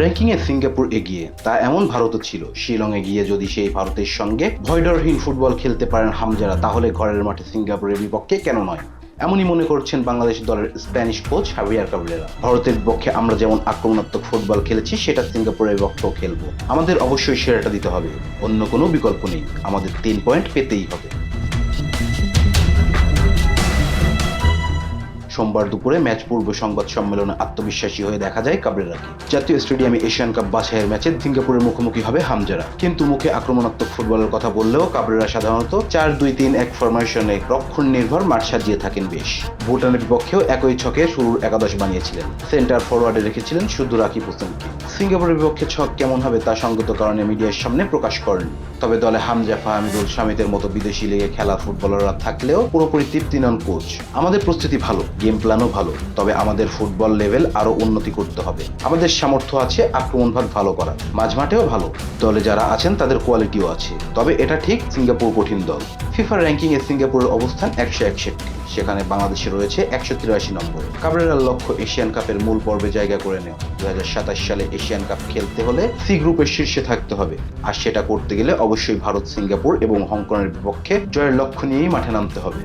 র্যাঙ্কিংয়ে সিঙ্গাপুর এগিয়ে, তা এমন ভারতও ছিল, শিলংয়ে গিয়ে যদি সেই ভারতের সঙ্গে ভয়ডরহীন ফুটবল খেলতে পারেন হামজারা, তাহলে ঘরের মাঠে সিঙ্গাপুরের বিপক্ষে কেন নয়? এমনই মনে করছেন বাংলাদেশ দলের স্প্যানিশ কোচ হাভিয়ার কাবলেরা ভারতের পক্ষে আমরা যেমন আক্রমণাত্মক ফুটবল খেলেছি, সেটা সিঙ্গাপুরের বিপক্ষেও খেলব। আমাদের অবশ্যই সেরাটা দিতে হবে, অন্য কোনো বিকল্প নেই। আমাদের তিন পয়েন্ট পেতেই হবে। সোমবার দুপুরে ম্যাচ পূর্ব সংবাদ সম্মেলনে আত্মবিশ্বাসী হয়ে দেখা যায় কাবরেরাকে জাতীয় স্টেডিয়ামে এশিয়ান কাপ বাছাইয়ের ম্যাচে সিঙ্গাপুরের মুখোমুখি হবে হামজারা। কিন্তু মুখে আক্রমণাত্মক ফুটবলের কথা বললেও কাবরেরা সাধারণত চার দুই তিন এক ফরমেশনে রক্ষণ নির্ভর মাঠ সাজিয়ে থাকেন বেশ। ভুটানের বিপক্ষেও একই ছকে শুরুর একাদশ বানিয়েছিলেন। সেন্টার ফরওয়ার্ডে রেখেছিলেন শুধু রাকিব হোসেনকে। সিঙ্গাপুরের বিপক্ষে ছক কেমন হবে তা সঙ্গত কারণে মিডিয়ার সামনে প্রকাশ করেন। তবে দলে হামজা ফাহামিদুল সামিতের মতো বিদেশি লিগে খেলা ফুটবলাররা থাকলেও পুরোপুরি তৃপ্তি নন কোচ। আমাদের প্রস্তুতি ভালো গেম প্ল্যানও ভালো, তবে আমাদের ফুটবল লেভেল আরও উন্নতি করতে হবে। আমাদের সামর্থ্য আছে আক্রমণ ভাগ ভালো করা মাঝমাঠেও ভালো। দলে যারা আছেন তাদের কোয়ালিটিও আছে, তবে এটা ঠিক সিঙ্গাপুর কঠিন দল। ফিফার র্যাঙ্কিং এ সিঙ্গাপুরের অবস্থান একশো একষট্টি, সেখানে বাংলাদেশে রয়েছে একশো তিরাশি নম্বর। কাবরেরার লক্ষ্য এশিয়ান কাপের মূল পর্বে জায়গা করে নেওয়া। দু হাজার সাতাশ সালে এশিয়ান কাপ খেলতে হলে সি গ্রুপের শীর্ষে থাকতে হবে। আর সেটা করতে গেলে অবশ্যই ভারত, সিঙ্গাপুর এবং হংকংয়ের বিপক্ষে জয়ের লক্ষ্য নিয়েই মাঠে নামতে হবে।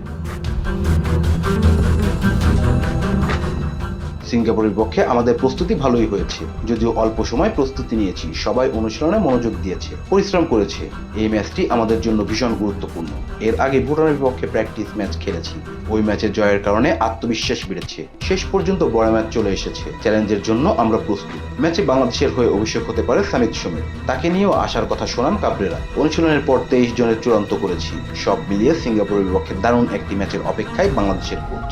সিঙ্গাপুরের পক্ষে আমাদের প্রস্তুতি ভালোই হয়েছে। যদিও অল্প সময় প্রস্তুতি নিয়েছি, সবাই অনুশীলনে মনোযোগ দিয়েছে, পরিশ্রম করেছে। এই ম্যাচটি আমাদের জন্য ভীষণ গুরুত্বপূর্ণ। এর আগে ভুটানের বিপক্ষে প্র্যাকটিস ম্যাচ খেলেছি। ওই ম্যাচে জয়ের কারণে আত্মবিশ্বাস বেড়েছে। শেষ পর্যন্ত বড় ম্যাচ চলে এসেছে। চ্যালেঞ্জের জন্য আমরা প্রস্তুত। ম্যাচে বাংলাদেশের হয়ে অভিষেক হতে পারে সামিত সমীর। তাকে নিয়েও আসার কথা শোনান কাবরেরা। অনুশীলনের পর তেইশ জনের চূড়ান্ত করেছি। সব মিলিয়ে সিঙ্গাপুরের বিপক্ষে দারুণ একটি ম্যাচের অপেক্ষায় বাংলাদেশের coach.